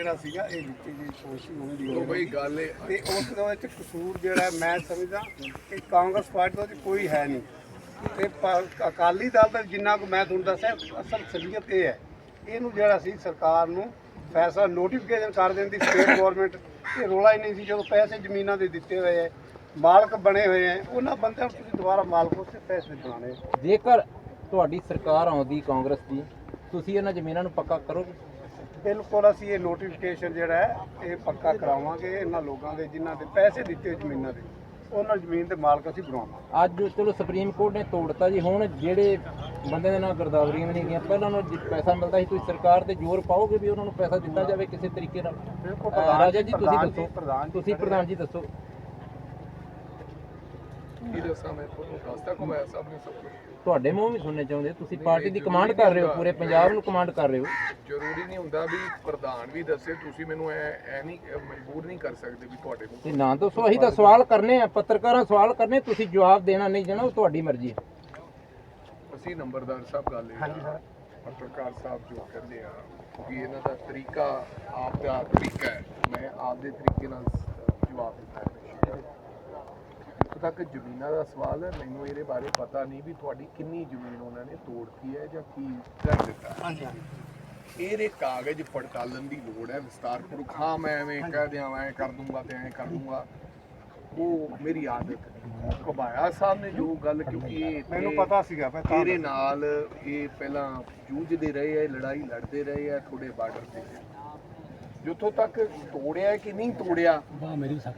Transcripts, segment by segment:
ਜਿਹੜਾ ਸੀਗਾ ਇਹ ਦਿੱਤੀ ਗਈ ਕੋਸ਼ਿਸ਼ ਹੁੰਦੀ ਉਹ ਬਈ ਗੱਲ ਇਹ ਤੇ ਉਸ ਦੇ ਵਿੱਚ ਕਸੂਰ ਜਿਹੜਾ ਹੈ, ਮੈਂ ਸਮਝਦਾ ਕਿ ਕਾਂਗਰਸ ਪਾਰਟੀ ਦਾ ਤਾਂ ਕੋਈ ਹੈ ਨਹੀਂ। ਤੇ ਪ- ਅਕਾਲੀ ਦਲ ਦਾ ਜਿੰਨਾ ਕੁ ਮੈਂ ਤੁਹਾਨੂੰ ਦੱਸਿਆ ਅਸਲ ਸਲੀਅਤ ਇਹ ਹੈ। ਇਹਨੂੰ ਜਿਹੜਾ ਸੀ ਸਰਕਾਰ ਨੂੰ ਫੈਸਲਾ ਨੋਟੀਫਿਕੇਸ਼ਨ ਕਰ ਦੇਣ ਦੀ ਸਟੇਟ ਗਵਰਨਮੈਂਟ ਇਹ ਰੋਲਾ ਹੀ ਨਹੀਂ ਸੀ ਜਦੋਂ ਪੈਸੇ ਜ਼ਮੀਨਾਂ ਦੇ ਦਿੱਤੇ ਹੋਏ ਹੈ ਮਾਲਕ ਬਣੇ ਹੋਏ ਹੈ। ਉਹਨਾਂ ਬੰਦਿਆਂ ਨੂੰ ਤੁਸੀਂ ਦੁਬਾਰਾ ਮਾਲਕ ਉਸੇ ਪੈਸੇ ਬਣਾਉਣੇ ਜੇਕਰ ਤੁਹਾਡੀ ਸਰਕਾਰ ਆਉਂਦੀ ਕਾਂਗਰਸ ਦੀ ਤੁਸੀਂ ਇਹਨਾਂ ਜ਼ਮੀਨਾਂ ਨੂੰ ਪੱਕਾ ਕਰੋਗੇ? ਬਿਲਕੁਲ ਅਸੀਂ ਇਹ ਨੋਟੀਫਿਕੇਸ਼ਨ ਜਿਹੜਾ ਹੈ ਇਹ ਪੱਕਾ ਕਰਾਵਾਂਗੇ ਇਹਨਾਂ ਲੋਕਾਂ ਦੇ ਜਿਨ੍ਹਾਂ ਦੇ ਪੈਸੇ ਦਿੱਤੇ ਜ਼ਮੀਨਾਂ ਦੇ। ਉਹਨਾਂ ਜ਼ਮੀਨ ਦੇ ਮਾਲਕ ਅਸੀਂ ਬਣਾਵਾਂਗੇ। ਅੱਜ ਚਲੋ ਸੁਪਰੀਮ ਕੋਰਟ ਨੇ ਤੋੜਤਾ ਜੀ। ਹੁਣ ਜਿਹੜੇ ਬੰਦੇ ਦੇ ਨਾਲ ਗਰਦਾਵਰੀਆਂ ਨਹੀਂ ਗਈਆਂ। ਪਹਿਲਾਂ ਉਹਨਾਂ ਨੂੰ ਪੈਸਾ ਮਿਲਦਾ ਸੀ। ਤੁਸੀਂ ਸਰਕਾਰ ਤੇ ਜ਼ੋਰ ਪਾਓਗੇ ਵੀ ਉਹਨਾਂ ਨੂੰ ਪੈਸਾ ਦਿੱਤਾ ਜਾਵੇ ਕਿਸੇ ਤਰੀਕੇ ਨਾਲ? ਰਾਜਾ ਜੀ ਤੁਸੀਂ ਦੱਸੋ। ਪ੍ਰਧਾਨ ਤੁਸੀਂ ਪ੍ਰਧਾਨ ਜੀ ਦੱਸੋ। ਕੀ ਦੱਸਾਂ ਮੈਂ ਤੁਹਾਨੂੰ? ਦੱਸਦਾ ਘੁਮਾਇਆ ਸਾਹਿਬ ਨੇ ਸਭ ਕੁਝ ਤੁਹਾਡੇ ਮੂੰਹ ਵੀ ਸੁਣਨੇ ਚਾਹੁੰਦੇ ਤੁਸੀਂ ਪਾਰਟੀ ਦੀ ਕਮਾਂਡ ਕਰ ਰਹੇ ਹੋ ਪੂਰੇ ਪੰਜਾਬ ਨੂੰ ਕਮਾਂਡ ਕਰ ਰਹੇ ਹੋ। ਜ਼ਰੂਰੀ ਨਹੀਂ ਹੁੰਦਾ ਵੀ ਪ੍ਰਧਾਨ ਵੀ ਦੱਸੇ ਤੁਸੀਂ ਮੈਨੂੰ ਐ ਐ ਨਹੀਂ ਮਜਬੂਰ ਨਹੀਂ ਕਰ ਸਕਦੇ ਵੀ ਤੁਹਾਡੇ ਨੂੰ ਤੇ ਨਾ ਦੱਸੋ ਅਸੀਂ ਤਾਂ ਸਵਾਲ ਕਰਨੇ ਆ ਪੱਤਰਕਾਰਾਂ ਸਵਾਲ ਕਰਨੇ ਤੁਸੀਂ ਜਵਾਬ ਦੇਣਾ ਨਹੀਂ ਦੇਣਾ ਉਹ ਤੁਹਾਡੀ ਮਰਜ਼ੀ ਹੈ। ਅਸੀਂ ਨੰਬਰਦਾਰ ਸਾਹਿਬ ਗੱਲ ਇਹ ਹਾਂਜੀ ਸਰ ਪੱਤਰਕਾਰ ਸਾਹਿਬ ਜੋ ਕਹਿੰਦੇ ਆ ਕਿ ਇਹਨਾਂ ਦਾ ਤਰੀਕਾ ਆਪ ਦਾ ਤਰੀਕਾ ਹੈ। ਮੈਂ ਆਪ ਦੇ ਤਰੀਕੇ ਨਾਲ ਜਵਾਬ ਦਿੱਤਾ ਹੈ। ਤੱਕ ਜ਼ਮੀਨਾਂ ਦਾ ਸਵਾਲ ਹੈ ਮੈਨੂੰ ਇਹਦੇ ਬਾਰੇ ਪਤਾ ਨਹੀਂ ਵੀ ਤੁਹਾਡੀ ਕਿੰਨੀ ਜ਼ਮੀਨ ਉਹਨਾਂ ਨੇ ਤੋੜਤੀ ਹੈ ਜਾਂ ਕੀ ਕਰ ਦਿੱਤਾ ਹਾਂਜੀ ਇਹਦੇ ਕਾਗਜ਼ ਪੜਤਾਲਣ ਦੀ ਲੋੜ ਹੈ ਵਿਸਤਾਰਪੂਰਵਕ। ਹਾਂ ਮੈਂ ਐਵੇਂ ਕਹਿ ਦਿਆਂ ਐਂ ਕਰ ਦੂੰਗਾ ਤੇ ਐਂ ਕਰ ਦੂੰਗਾ। ਉਹ ਮੇਰੀ ਆਦਤ ਕਬਾਇਆ ਸਾਹਿਬ ਨੇ ਜੋ ਗੱਲ ਕਿਉਂਕਿ ਮੈਨੂੰ ਪਤਾ ਸੀਗਾ ਮੈਂ ਤਾਂ ਤੇਰੇ ਨਾਲ ਇਹ ਪਹਿਲਾਂ ਜੂਝਦੇ ਰਹੇ ਆ ਲੜਾਈ ਲੜਦੇ ਰਹੇ ਆ ਥੋੜੇ ਬਾਰਡਰ ਤੇ। ਜਿੱਥੋਂ ਤੱਕ ਤੋੜਿਆ ਕਿ ਨਹੀਂ ਤੋੜਿਆ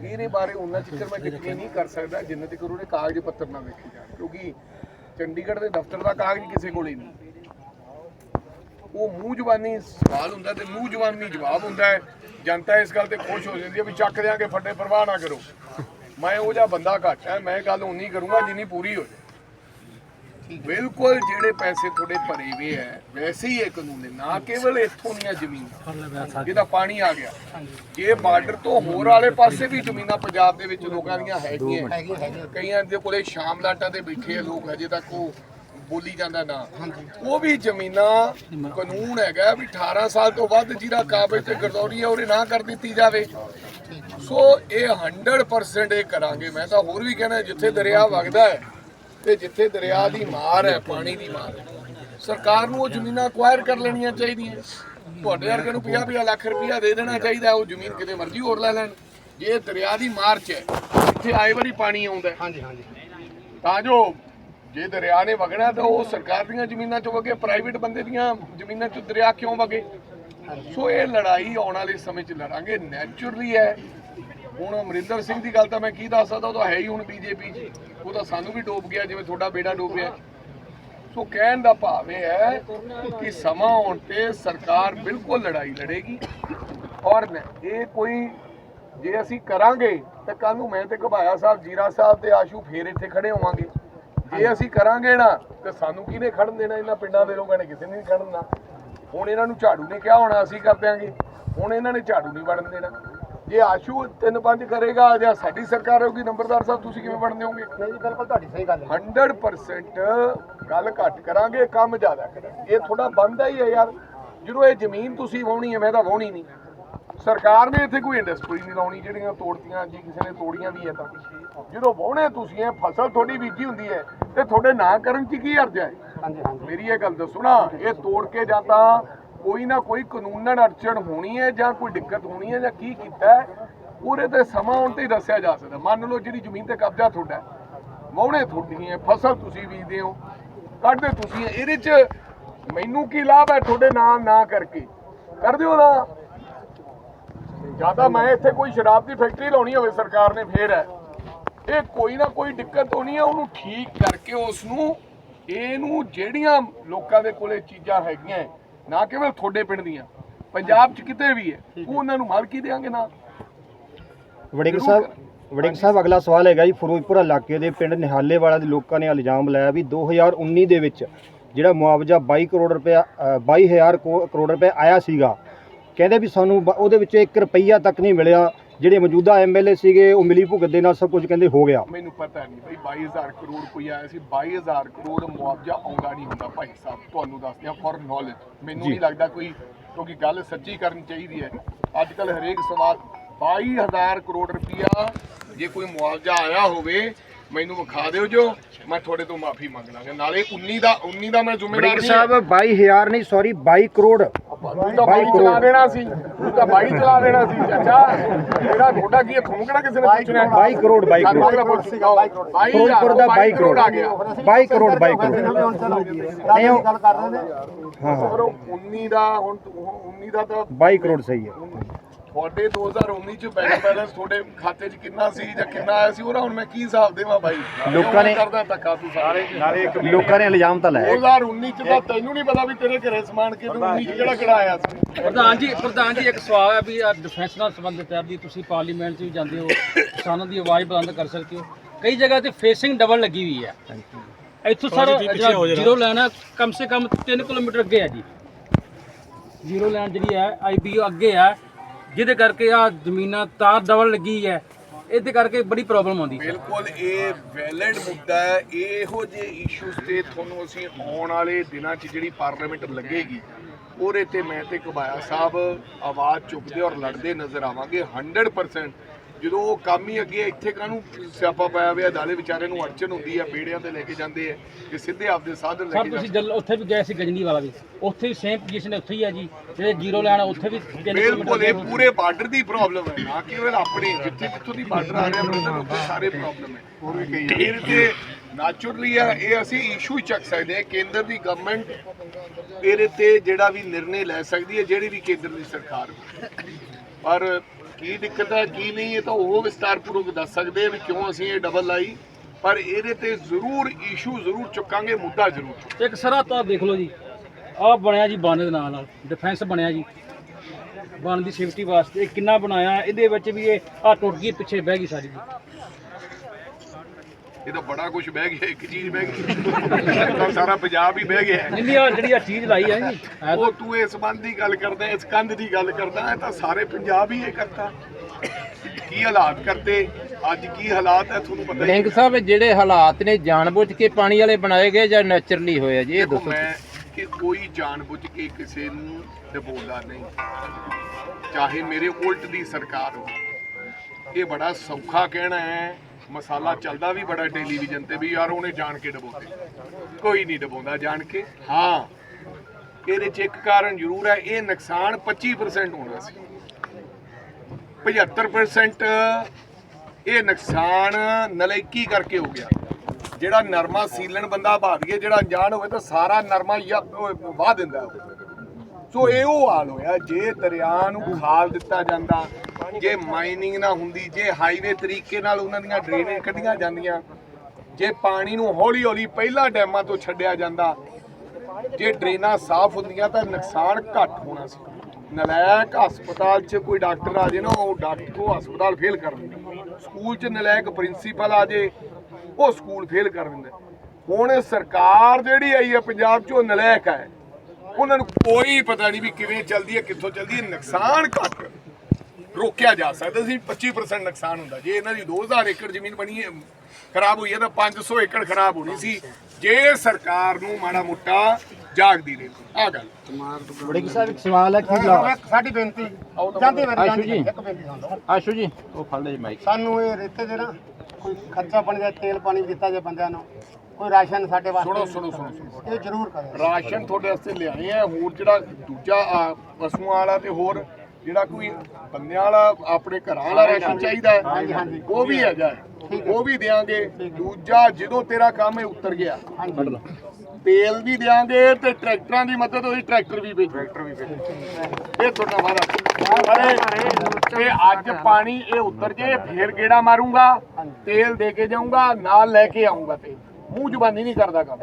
ਇਹਦੇ ਬਾਰੇ ਉਹਨਾਂ ਚਿੱਤਰ ਮੈਂ ਟਿੱਪਣੀ ਨਹੀਂ ਕਰ ਸਕਦਾ ਜਿੰਨੇ ਤੱਕ ਉਹਨੇ ਕਾਗਜ਼ ਪੱਤਰ ਨਾ ਵੇਖੇ ਜਾਣ ਕਿਉਂਕਿ ਚੰਡੀਗੜ੍ਹ ਦੇ ਦਫ਼ਤਰ ਦਾ ਕਾਗਜ਼ ਕਿਸੇ ਕੋਲ ਹੀ ਨਹੀਂ। ਉਹ ਮੂੰਹ ਜ਼ਬਾਨੀ ਸਵਾਲ ਹੁੰਦਾ ਤੇ ਮੂੰਹ ਜ਼ਬਾਨੀ ਜਵਾਬ ਹੁੰਦਾ ਹੈ। ਜਨਤਾ ਇਸ ਗੱਲ ਤੇ ਖੁਸ਼ ਹੋ ਜਾਂਦੀ ਹੈ ਵੀ ਚੱਕ ਦਿਆਂਗੇ ਫੱਟੇ ਪਰਵਾਹ ਨਾ ਕਰੋ। ਮੈਂ ਉਹ ਜਿਹਾ ਬੰਦਾ ਘੱਟ ਹੈ ਮੈਂ ਗੱਲ ਉਨੀ ਕਰੂੰਗਾ ਜਿੰਨੀ ਪੂਰੀ ਹੋ ਜਾਏ। ਬਿਲਕੁਲ ਜਿਹੜੇ ਪੈਸੇ ਤੁਹਾਡੇ ਭਰੇ ਵੇ ਹੈ ਵੈਸੇ ਹੀ ਇਹ ਕਾਨੂੰਨ ਹੈ ਨਾ ਕੇਵਲ ਇੱਥੋਂ ਦੀਆਂ ਜ਼ਮੀਨਾਂ ਜਿਹਦਾ ਪਾਣੀ ਆ ਗਿਆ। ਇਹ ਬਾਰਡਰ ਤੋਂ ਹੋਰ ਵਾਲੇ ਪਾਸੇ ਵੀ ਜ਼ਮੀਨਾਂ ਪੰਜਾਬ ਦੇ ਵਿੱਚ ਲੋਕਾਂ ਦੀਆਂ ਹੈਗੀਆਂ। ਕਈਆਂ ਦੇ ਕੋਲੇ ਸ਼ਾਮ ਲਾਟਾਂ ਤੇ ਬੈਠੇ ਆ ਲੋਕ ਹਜੇ ਤੱਕ ਉਹ ਬੋਲੀ ਜਾਂਦਾ ਨਾ। ਉਹ ਵੀ ਜ਼ਮੀਨਾਂ ਕਾਨੂੰਨ ਹੈਗਾ ਵੀ 18 ਸਾਲ ਤੋਂ ਵੱਧ ਜਿਹੜਾ ਕਾਬਜ ਤੇ ਗਰਦੌਰੀ ਹੈ ਉਹਦੇ ਨਾ ਕਰ ਦਿੱਤੀ ਜਾਵੇ। ਸੋ ਇਹ 100% ਇਹ ਕਰਾਂਗੇ। ਮੈਂ ਤਾਂ ਹੋਰ ਵੀ ਕਹਿਣਾ ਜਿੱਥੇ ਦਰਿਆ ਵਗਦਾ ਹੈ ਤੇ ਜਿੱਥੇ ਦਰਿਆ ਦੀ ਮਾਰ ਹੈ ਪਾਣੀ ਦੀ ਮਾਰ ਸਰਕਾਰ ਨੂੰ ਉਹ ਜ਼ਮੀਨਾਂ ਅਕਵਾਇਰ ਕਰ ਲੈਣੀਆਂ ਚਾਹੀਦੀਆਂ। ਤੁਹਾਡੇ ਵਰਗੇ ਨੂੰ 50 50 ਲੱਖ ਰੁਪਇਆ ਦੇ ਦੇਣਾ ਚਾਹੀਦਾ ਉਹ ਜ਼ਮੀਨ ਕਿਤੇ ਮਰਜ਼ੀ ਹੋਰ ਲੈ ਲੈਣ। ਜੇ ਦਰਿਆ ਦੀ ਮਾਰ 'ਚ ਹੈ ਇੱਥੇ ਆਏ ਵਾਰੀ ਪਾਣੀ ਆਉਂਦਾ ਹਾਂਜੀ ਹਾਂਜੀ। ਤਾਂ ਜੋ ਜੇ ਦਰਿਆ ਨੇ ਵਗਣਾ ਤਾਂ ਉਹ ਸਰਕਾਰ ਦੀਆਂ ਜ਼ਮੀਨਾਂ 'ਚ ਵਗੇ ਪ੍ਰਾਈਵੇਟ ਬੰਦੇ ਦੀਆਂ ਜ਼ਮੀਨਾਂ 'ਚ ਦਰਿਆ ਕਿਉਂ ਵਗੇ? ਸੋ ਇਹ ਲੜਾਈ ਆਉਣ ਵਾਲੇ ਸਮੇਂ 'ਚ ਲੜਾਂਗੇ ਨੈਚੁਰਲੀ ਹੈ। ਹੁਣ ਅਮਰਿੰਦਰ ਸਿੰਘ ਦੀ ਗੱਲ ਤਾਂ ਮੈਂ ਕੀ ਦੱਸ ਸਕਦਾ, ਉਹ ਤਾਂ ਹੈ ਹੀ ਹੁਣ ਬੀਜੇਪੀ 'ਚ। ਉਹ ਤਾਂ ਸਾਨੂੰ ਵੀ ਡੋਬ ਗਿਆ, ਜਿਵੇਂ ਤੁਹਾਡਾ ਬੇੜਾ ਡੋਬਿਆ ਸੋ ਕਹਿਣ ਦਾ ਭਾਵ ਇਹ ਹੈ ਕਿ ਸਮਾਂ ਆਉਣ ਤੇ ਸਰਕਾਰ ਬਿਲਕੁਲ ਲੜਾਈ ਲੜੇਗੀ। ਔਰ ਇਹ ਕੋਈ ਜੇ ਅਸੀਂ ਕਰਾਂਗੇ, ਤਾਂ ਕੱਲ ਨੂੰ ਮੈਂ ਤੇ ਘਬਾਇਆ ਸਾਹਿਬ, ਜੀਰਾ ਸਾਹਿਬ ਤੇ ਆਸ਼ੂ ਫੇਰ ਇੱਥੇ ਖੜੇ ਹੋਵਾਂਗੇ। ਜੇ ਅਸੀਂ ਕਰਾਂਗੇ ਨਾ, ਤੇ ਸਾਨੂੰ ਕਿਹਨੇ ਖੜਨ ਦੇਣਾ? ਇਹਨਾਂ ਪਿੰਡਾਂ ਦੇ ਲੋਕਾਂ ਨੇ ਕਿਸੇ ਨੇ ਨਹੀਂ ਖੜਨ। ਦੇਣਾ ਹੁਣ ਇਹਨਾਂ ਨੂੰ ਝਾੜੂ ਨੇ ਕਿਹਾ ਹੋਣਾ, ਅਸੀਂ ਕਰ ਦਿਆਂਗੇ। ਹੁਣ ਇਹਨਾਂ ਨੇ ਝਾੜੂ ਨਹੀਂ ਵੜਨ ਦੇਣਾ। ਜੇ ਆਸ਼ੂ ਤਿੰਨ ਪੰਜ ਕਰੇਗਾ ਜਾਂ ਸਾਡੀ ਸਰਕਾਰ ਹੋਊਗੀ ਨੰਬਰਦਾਰ ਸਾਹਿਬ ਤੁਸੀਂ ਕਿਵੇਂ ਵੜਨ ਦਿਓਗੇ ਨਹੀਂ ਬਿਲਕੁਲ ਤੁਹਾਡੀ ਸਹੀ ਗੱਲ ਹੈ 100% ਗੱਲ ਘੱਟ ਕਰਾਂਗੇ ਕੰਮ ਜ਼ਿਆਦਾ ਕਰਾਂਗੇ। ਇਹ ਥੋੜਾ ਬੰਦਾ ਹੀ ਹੈ ਯਾਰ। ਜਦੋਂ ਇਹ ਜ਼ਮੀਨ ਤੁਸੀਂ ਵਾਹੁਣੀ ਹੈ ਮੈਂ ਤਾਂ ਵਾਹੁਣੀ ਨਹੀਂ। ਸਰਕਾਰ ਨੇ ਇੱਥੇ ਕੋਈ ਇੰਡਸਟਰੀ ਨਹੀਂ ਲਾਉਣੀ ਜਿਹੜੀਆਂ ਤੋੜਤੀਆਂ ਜੀ ਕਿਸੇ ਨੇ ਤੋੜੀਆਂ ਵੀ ਹੈ ਤਾਂ। ਜਦੋਂ ਵਾਹੁਣੇ ਤੁਸੀਂ ਇਹ ਫਸਲ ਤੁਹਾਡੀ ਬੀਜੀ ਹੁੰਦੀ ਹੈ ਤੇ ਤੁਹਾਡੇ ਨਾ ਕਰਨ ਚ ਕੀ ਅਰਜ਼ਾ ਹੈ? ਹਾਂਜੀ ਹਾਂਜੀ। ਮੇਰੀ ਇਹ ਗੱਲ ਦੱਸੋ ਨਾ ਇਹ ਤੋੜ ਕੇ ਜਾਂ ਤਾਂ ਕੋਈ ਨਾ ਕੋਈ ਕਾਨੂੰਨਨ ਅੜਚਣ ਹੋਣੀ ਹੈ ਜਾਂ ਕੋਈ ਦਿੱਕਤ ਹੋਣੀ ਹੈ ਜਾਂ ਕੀ ਕੀਤਾ ਉਹਦੇ ਤੇ ਸਮਾਂ ਆਉਣ ਤੇ ਦੱਸਿਆ ਜਾ ਸਕਦਾ। ਮੰਨ ਲਓ ਜਿਹੜੀ ਜ਼ਮੀਨ ਤੇ ਕਬਜ਼ਾ ਤੁਹਾਡਾ ਹੈ ਤੁਹਾਡੀ ਹੈ, ਫਸਲ ਤੁਸੀਂ ਬੀਜਦੇ ਹੋ, ਕੱਢਦੇ ਤੁਸੀਂ ਇਹਦੇ 'ਚ ਮੈਨੂੰ ਕੀ ਲਾਭ ਹੈ ਤੁਹਾਡੇ ਨਾਂ ਨਾ ਕਰਕੇ? ਕਰ ਦਿਓ ਨਾ। ਜ਼ਿਆਦਾ ਮੈਂ ਇੱਥੇ ਕੋਈ ਸ਼ਰਾਬ ਦੀ ਫੈਕਟਰੀ ਲਾਉਣੀ ਹੋਵੇ, ਸਰਕਾਰ ਨੇ ਫੇਰ ਹੈ। ਇਹ ਕੋਈ ਨਾ ਕੋਈ ਦਿੱਕਤ ਹੋਣੀ ਹੈ, ਉਹਨੂੰ ਠੀਕ ਕਰਕੇ ਉਸ ਨੂੰ ਇਹਨੂੰ ਜਿਹੜੀਆਂ ਲੋਕਾਂ ਦੇ ਕੋਲੇ ਚੀਜ਼ਾਂ ਹੈਗੀਆਂ ਨਾ ਕੇਵਲ ਤੁਹਾਡੇ ਪਿੰਡ ਦੀਆਂ ਪੰਜਾਬ 'ਚ ਕਿਤੇ ਵੀ ਹੈ ਉਹ ਉਹਨਾਂ ਨੂੰ ਮਾਲਕੀ ਦੇਾਂਗੇ ਨਾ? ਵੜਿੰਗ ਸਾਹਿਬ ਵੜਿੰਗ ਸਾਹਿਬ ਅਗਲਾ ਸਵਾਲ ਹੈਗਾ ਜੀ ਫਿਰੋਜ਼ਪੁਰ ਇਲਾਕੇ ਦੇ ਪਿੰਡ ਨਿਹਾਲੇ ਵਾਲਾ ਦੇ ਲੋਕਾਂ ਨੇ ਇਲਜ਼ਾਮ ਲਾਇਆ ਵੀ 2019 ਦੇ ਵਿੱਚ ਜਿਹੜਾ ਮੁਆਵਜ਼ਾ 22 ਕਰੋੜ ਰੁਪਇਆ ਅ, 22000 ਕੋ- ਕਰੋੜ ਰੁਪਏ ਆਇਆ ਸੀਗਾ ਕਹਿੰਦੇ ਵੀ ਸਾਨੂੰ ਉਹਦੇ ਵਿੱਚੋਂ 1 ਰੁਪਈਆ ਤੱਕ ਨਹੀਂ ਮਿਲਿਆ। ਜਿਹੜੇ ਮੌਜੂਦਾ ਐਮਐਲਏ ਸੀਗੇ ਉਹ ਮਿਲੀ ਭੁਗਤ ਦੇ ਨਾਲ ਸਭ ਕੁਝ ਕਹਿੰਦੇ ਹੋ ਗਿਆ। ਮੈਨੂੰ ਪਤਾ ਨਹੀਂ ਬਈ 22000 ਕਰੋੜ ਕੋਈ ਆਇਆ ਸੀ 22000 ਕਰੋੜ ਮੁਆਵਜ਼ਾ ਆਉਂਦਾ ਨਹੀਂ ਹੁੰਦਾ ਭਾਈ ਸਾਹਿਬ ਤੁਹਾਨੂੰ ਦੱਸਦੇ ਆ ਫॉर ਨੌਲੇਜ ਮੈਨੂੰ। ਨਹੀਂ ਲੱਗਦਾ ਕੋਈ ਕਿਉਂਕਿ ਗੱਲ ਸੱਚੀ ਕਰਨੀ ਚਾਹੀਦੀ ਹੈ। ਅੱਜ ਕੱਲ ਹਰੇਕ ਸਵਾਲ 22000 ਕਰੋੜ ਰੁਪਇਆ ਜੇ ਕੋਈ ਮੁਆਵਜ਼ਾ ਆਇਆ ਹੋਵੇ ਮੈਨੂੰ ਵਿਖਾ ਦਿਓ ਜੋ ਮੈਂ ਤੁਹਾਡੇ ਤੋਂ ਮਾਫੀ ਮੰਗ ਲਾਂਗਾ। ਨਾਲੇ 19 ਦਾ 19 ਦਾ ਮੈਂ ਜ਼ਿੰਮੇਵਾਰ ਬੜਿੰਗ ਨਹੀਂ ਸਾਹਿਬ 22000 ਨਹੀਂ ਸੌਰੀ 22 ਕਰੋੜ। ਤੂੰ ਤਾਂ ਬਾਈ ਚਲਾ ਦੇਣਾ ਸੀ। ਤੂੰ ਤਾਂ ਬਾਈ ਚਲਾ ਦੇਣਾ ਸੀ। ਚਾਚਾ ਤੇਰਾ ਤੁਹਾਡਾ ਕੀ ਤੁਹਾਨੂੰ ਕਿਹੜਾ ਕਿਸੇ ਨੇ ਪੁੱਛਣਾ? 22 ਕਰੋੜ 22 ਕਰੋੜ। ਫਿਰੋਜ਼ਪੁਰ ਦਾ 22 ਕਰੋੜ ਆ ਗਿਆ। 22 ਕਰੋੜ 22 ਕਰੋੜ। ਨਹੀਂ ਉਹ ਗੱਲ ਕਰ ਰਹੇ ਨੇ। ਹਾਂ ਹਾਂ। ਪਰ ਉਹ 19 ਦਾ ਹੁਣ ਤੂੰ- 19 ਦਾ ਤਾਂ 22 ਕਰੋੜ ਸਹੀ ਹੈ। ਤੁਹਾਡੇ 2019 ਚ ਬੈਂਕ ਬੈਲੈਂਸ ਤੁਹਾਡੇ ਖਾਤੇ 'ਚ ਕਿੰਨਾ ਸੀ ਜਾਂ ਕਿੰਨਾ ਆਇਆ ਸੀ ਉਹਦਾ ਹੁਣ ਮੈਂ ਕੀ ਹਿਸਾਬ ਦੇਵਾਂ ਬਾਈ? ਲੋਕਾਂ ਨੇ- ਕਰਦਾ ਧੱਕਾ ਤੂੰ ਸਾਰੇ। ਲੋਕਾਂ ਨੇ ਇਲਜ਼ਾਮ ਤਾਂ ਲਾਇਆ। 2019 ਚ ਤਾਂ ਤੈਨੂੰ ਨਹੀਂ ਪਤਾ ਵੀ ਤੇਰੇ ਘਰੇ ਸਮਾਨ ਕਿ 19 ਚ ਕਿਹੜਾ ਕਿਹੜਾ ਆਇਆ ਸੀ। ਪ੍ਰਧਾਨ ਜੀ ਪ੍ਰਧਾਨ ਜੀ ਇੱਕ ਸਵਾਲ ਹੈ ਵੀ ਆ ਡਿਫੈਂਸ ਨਾਲ ਸੰਬੰਧਿਤ ਹੈ ਵੀ ਤੁਸੀਂ ਪਾਰਲੀਮੈਂਟ 'ਚ ਵੀ ਜਾਂਦੇ ਹੋ ਕਿਸਾਨਾਂ ਦੀ ਆਵਾਜ਼ ਬੁਲੰਦ ਕਰ ਸਕਦੇ ਹੋ। ਕਈ ਜਗ੍ਹਾ ਤੇ ਫੇਸਿੰਗ ਡਬਲ ਲੱਗੀ ਹੋਈ ਹੈ। ਇੱਥੋਂ ਸਰ ਜ਼ੀਰੋ ਲਾਈਨ ਹੈ ਕਮ ਸੇ ਕਮ 3 ਕਿਲੋਮੀਟਰ ਅੱਗੇ ਹੈ ਜੀ। ਜ਼ੀਰੋ ਲਾਈਨ ਜਿਹੜੀ ਹੈ ਆਈਬੀਓ ਅੱਗੇ ਹੈ। ਜਿਹਦੇ ਕਰਕੇ ਆ ਜ਼ਮੀਨਾਂ ਤਾਰ ਡਬਲ ਲੱਗੀ ਹੈ। ਇਹਦੇ ਕਰਕੇ ਬੜੀ ਪ੍ਰੋਬਲਮ ਆਉਂਦੀ ਹੈ ਬਿਲਕੁਲ, ਇਹ ਵੈਲਿਡ ਮੁੱਦਾ ਹੈ। ਇਹੋ ਜਿਹੇ ਇਸ਼ੂਜ਼ ਤੇ ਤੁਹਾਨੂੰ ਅਸੀਂ ਆਉਣ ਵਾਲੇ ਦਿਨਾਂ 'ਚ ਜਿਹੜੀ ਪਾਰਲੀਮੈਂਟ ਲੱਗੇਗੀ, ਉਹਦੇ ਤੇ ਮੈਂ ਤੇ ਕਬਾਇਆ ਸਾਹਿਬ ਆਵਾਜ਼ ਚੁੱਕਦੇ ਔਰ ਲੜਦੇ ਨਜ਼ਰ ਆਵਾਂਗੇ। 100% ਜਦੋਂ ਉਹ ਕੰਮ ਹੀ ਅੱਗੇ ਇੱਥੇ ਕਾਹਨੂੰ ਸਿਆਪਾ ਪਾਇਆ ਹੋਇਆ ਦਾਲੇ ਵਿਚਾਰੇ ਨੂੰ ਅੜਚਨ ਹੁੰਦੀ ਆ ਬੇੜਿਆਂ ਤੇ ਲੈ ਕੇ ਜਾਂਦੇ ਆ ਕਿ ਸਿੱਧੇ ਆਪਦੇ ਸਾਧਨ ਲੈ ਸਰ ਕੇ ਤੁਸੀਂ ਜਾਂਦੇ ਜਲ ਉੱਥੇ ਵੀ ਗਏ ਸੀ ਗਜਨੀ ਵਾਲਾ ਵੀ? ਉੱਥੇ ਵੀ ਸੇਮ ਪੋਜੀਸ਼ਨ ਉੱਥੇ ਹੀ ਹੈ ਜੀ ਜਿਹੜੇ ਜ਼ੀਰੋ ਆ ਉੱਥੇ ਵੀ 3 ਬਿਲਕੁਲ ਇਹ ਪੂਰੇ ਬਾਰਡਰ ਦੀ ਪ੍ਰੋਬਲਮ ਹੈ ਨਾ ਕੇਵਲ ਆਪਣੀ ਜਿੱਥੇ ਜਿੱਥੋਂ ਦੀ ਬਾਰਡਰ ਆ ਰਿਹਾ ਬ੍ਰਦਰ ਉੱਥੇ ਸਾਰੇ ਪ੍ਰੋਬਲਮ ਹੈ। ਹੋਰ ਵੀ ਕਈ ਇਹ ਤੇ ਨੈਚੁਰਲੀ ਹੈ ਇਹ ਅਸੀਂ ਇਸ਼ੂ ਹੀ ਚੱਕ ਸਕਦੇ ਹਾਂ ਕੇਂਦਰ ਦੀ ਗਵਰਨਮੈਂਟ ਇਹਦੇ ਤੇ ਜਿਹੜਾ ਵੀ ਨਿਰਣੇ ਲੈ ਸਕਦੀ ਹੈ ਜਿਹੜੀ ਵੀ ਕੇਂਦਰ ਦੀ ਸਰਕਾਰ। ਹੋਵੇ। ਪਰ ਕੀ ਦਿੱਕਤ ਹੈ, ਕੀ ਨਹੀਂ, ਇਹ ਤਾਂ ਉਹ ਵਿਸਤਾਰਪੂਰਵਕ ਦੱਸ ਸਕਦੇ ਆ ਵੀ ਕਿਉਂ ਅਸੀਂ ਇਹ ਡਬਲ ਲਾਈ। ਪਰ ਇਹਦੇ ਤੇ ਜ਼ਰੂਰ ਇਸ਼ੂ ਜ਼ਰੂਰ ਚੁੱਕਾਂਗੇ, ਮੁੱਦਾ ਜ਼ਰੂਰ ਇੱਕ ਸਰਾ ਤਾਂ ਦੇਖ ਲਓ ਜੀ। ਆਹ ਬਣਿਆ ਜੀ ਬੰਨ ਦੇ ਨਾਲ ਨਾਲ ਡਿਫੈਂਸ ਬਣਿਆ ਜੀ। ਬੰਨ ਦੀ ਸੇਫਟੀ ਵਾਸਤੇ ਕਿੰਨਾ ਬਣਾਇਆ, ਇਹਦੇ ਵਿੱਚ ਵੀ ਇਹ ਆ ਟੁੱਟ ਗਈ ਪਿੱਛੇ ਬਹਿ ਗਈ ਸਾਰੀ ਜੀ। ਇਹ ਤਾਂ ਬੜਾ ਕੁਝ ਬਹਿ ਗਿਆ ਇੱਕ ਚੀਜ਼ ਬਹਿ ਗਈ। ਸਾਰਾ ਪੰਜਾਬ ਹੀ ਬਹਿ ਗਿਆ। ਜਿੰਨੀ ਆ ਜਿਹੜੀ ਆ ਚੀਜ਼ ਲਾਈ ਹੈ ਜੀ ਹੈ ਉਹ ਤੂੰ ਇਸ ਸੰਬੰਧ ਦੀ ਗੱਲ ਕਰਦਾ ਇਸ ਕੰਧ ਦੀ ਗੱਲ ਕਰਦਾ ਇਹ ਤਾਂ ਸਾਰੇ ਪੰਜਾਬ ਹੀ ਇਹ ਕਰਤਾ। ਕੀ ਹਾਲਾਤ ਕਰਦੇ ਅੱਜ ਕੀ ਹਾਲਾਤ ਹੈ ਤੁਹਾਨੂੰ ਪਤਾ ਹੀ ਬਲਿੰਗ ਸਾਹਿਬ ਜਿਹੜੇ ਹਾਲਾਤ ਨੇ ਜਾਣਬੁੱਝ ਕੇ ਪਾਣੀ ਵਾਲੇ ਬਣਾਏ ਗਏ ਜਾਂ ਨੇਚਰਲੀ ਹੋਏ ਆ ਜੀ ਇਹ ਦੱਸੋ ਮੈਂ ਕਿ ਕੋਈ ਜਾਣਬੁੱਝ ਕੇ ਕਿਸੇ ਨੂੰ ਡਬੋਦਾ ਨਹੀਂ। ਚਾਹੇ ਮੇਰੇ ਉਲਟ ਦੀ ਸਰਕਾਰ ਹੋ ਇਹ ਬੜਾ ਸੌਖਾ ਕਹਿਣਾ ਹੈ। ਮਸਾਲਾ ਚੱਲਦਾ ਵੀ ਬੜਾ ਟੈਲੀਵਿਜ਼ਨ ਤੇ ਵੀ ਯਾਰ ਉਹਨੇ ਜਾਣ ਕੇ ਡਬੋਤੇ। ਕੋਈ ਨਹੀਂ ਡਬੋਂਦਾ ਜਾਣ ਕੇ। ਹਾਂ, ਇਹਦੇ ਚ ਇੱਕ ਕਾਰਨ ਜ਼ਰੂਰ ਹੈ, ਇਹ ਨੁਕਸਾਨ 25% ਹੋਣਾ ਸੀ। 75% ਇਹ ਨੁਕਸਾਨ ਨਲਾਇਕੀ ਕਰਕੇ ਹੋ ਗਿਆ। ਜਿਹੜਾ ਨਰਮਾ ਸੀਲਣ ਬੰਦਾ ਬਾਦ ਜਿਹੜਾ ਅਣਜਾਣ ਹੋਵੇ ਤਾਂ ਸਾਰਾ ਨਰਮਾ ਵਾਹ ਦਿੰਦਾ। ਸੋ ਇਹ ਉਹ ਹਾਲ ਹੋਇਆ, ਜੇ ਦਰਿਆ ਨੂੰ ਖਾਲ ਦਿੱਤਾ ਜਾਂਦਾ ਜੇ ਮਾਈਨਿੰਗ ਨਾ ਹੁੰਦੀ, ਜੇ ਹਾਈਵੇ ਤਰੀਕੇ ਨਾਲ ਉਹਨਾਂ ਦੀਆਂ ਡਰੇਨੇਜ ਕੱਢੀਆਂ ਜਾਂਦੀਆਂ, ਜੇ ਪਾਣੀ ਨੂੰ ਹੌਲੀ ਹੌਲੀ ਪਹਿਲਾਂ ਡੈਮਾਂ ਤੋਂ ਛੱਡਿਆ ਜਾਂਦਾ, ਜੇ ਡਰੇਨਾਂ ਸਾਫ਼ ਹੁੰਦੀਆਂ ਤਾਂ ਨੁਕਸਾਨ ਘੱਟ ਹੋਣਾ ਸੀ। ਨਲਾਇਕ ਹਸਪਤਾਲ 'ਚ ਕੋਈ ਡਾਕਟਰ ਆ ਜੇ ਨਾ, ਉਹ ਡਾਕਟਰ ਉਹ ਹਸਪਤਾਲ ਫੇਲ ਕਰ ਦਿੰਦਾ। ਸਕੂਲ 'ਚ ਨਲਾਇਕ ਪ੍ਰਿੰਸੀਪਲ ਆ ਜੇ, ਉਹ ਸਕੂਲ ਫੇਲ ਕਰ ਦਿੰਦਾ। ਹੁਣ ਸਰਕਾਰ ਜਿਹੜੀ ਆਈ ਹੈ ਪੰਜਾਬ 'ਚ, ਉਹ ਨਲਾਇਕ ਹੈ। ਉਹਨਾਂ ਨੂੰ ਕੋਈ ਪਤਾ ਨਹੀਂ ਵੀ ਕਿਵੇਂ ਚੱਲਦੀ ਹੈ, ਕਿੱਥੋਂ ਚੱਲਦੀ ਹੈ, ਨੁਕਸਾਨ ਘੱਟ। ਰੋਕਿਆ ਜਾ ਸਕਦਾ ਸੀ 25% ਨੁਕਸਾਨ ਹੁੰਦਾ। ਜੇ ਇਹਨਾਂ ਦੀ 2000 ਏਕੜ ਜ਼ਮੀਨ ਬਣੀ ਹੈ ਖਰਾਬ ਹੋਈ ਹੈ ਤਾਂ 500 ਏਕੜ ਖਰਾਬ ਹੋਣੀ ਸੀ। ਜੇ ਸਰਕਾਰ ਨੂੰ ਮਾੜਾ ਮੋਟਾ ਜਾਗਦੀ ਰਹੇ। ਆ ਗੱਲ। ਬੜਿੰਗ ਸਾਹਿਬ ਇੱਕ ਸਵਾਲ ਹੈ ਕਿ ਲਾ- ਸਾਡੀ ਬੇਨਤੀ ਜਾਂਦੇ ਵਾਰੀ ਜਾਂਦੀ। ਇੱਕ ਬੇਨਤੀ ਸੁਣ ਆਸ਼ੂ ਜੀ ਉਹ ਫੜ ਲੈ ਮਾਈਕ ਸਾਨੂੰ ਇਹ ਰੇਤੇ ਦੇ ਨਾ ਕੋਈ ਖਰਚਾ ਪਾਣੀ ਦਾ ਤੇਲ ਪਾਣੀ ਦਿੱਤਾ ਜੇ ਬੰਦਿਆਂ ਨੂੰ ਕੋਈ ਰਾਸ਼ਨ ਸਾਡੇ ਵਾਸਤੇ ਸੁਣੋ ਸੁਣੋ ਸੁਣੋ ਇਹ ਜ਼ਰੂਰ ਕਰੇ ਰਾਸ਼ਨ ਤੁਹਾਡੇ ਵਾਸਤੇ ਲਿਆਏ ਆ ਹੋਰ ਜਿਹੜਾ ਦੂਜਾ ਪਸ਼ੂਆਂ ਵਾਲਾ ਤੇ ਹੋਰ ਜਿਹੜਾ ਕੋਈ ਬੰਦਿਆਂ ਵਾਲਾ ਆਪਣੇ ਘਰਾਂ ਵਾਲਾ ਰਾਸ਼ਨ ਚਾਹੀਦਾ ਹਾਂਜੀ, ਹੈ ਹਾਂਜੀ। ਉਹ ਵੀ ਹੈਗਾ ਹੈ। ਉਹ ਵੀ ਦੇਾਂਗੇ ਦੂਜਾ ਜਦੋਂ ਤੇਰਾ ਕੰਮ ਇਹ ਉੱਤਰ ਗਿਆ ਤੇਲ ਵੀ ਦੇਾਂਗੇ ਤੇ ਟਰੈਕਟਰਾਂ ਦੀ ਮਦਦ ਹੋਈ ਟਰੈਕਟਰ ਵੀ ਭੇਜੋ। ਟਰੈਕਟਰ ਵੀ ਭੇਜੋ। ਇਹ ਤੁਹਾਡਾ ਵਾਦਾ ਤੇ ਅੱਜ ਪਾਣੀ ਇਹ ਉਤਰ ਜੇ ਫੇਰ ਗੇੜਾ ਮਾਰੂੰਗਾ ਤੇਲ ਦੇ ਕੇ ਜਾਊਂਗਾ ਨਾਲ ਲੈ ਕੇ ਆਉਂਗਾ ਤੇ ਮੂੰਹ ਜ਼ਬਾਨੀ ਨਹੀਂ ਕਰਦਾ ਕੰਮ।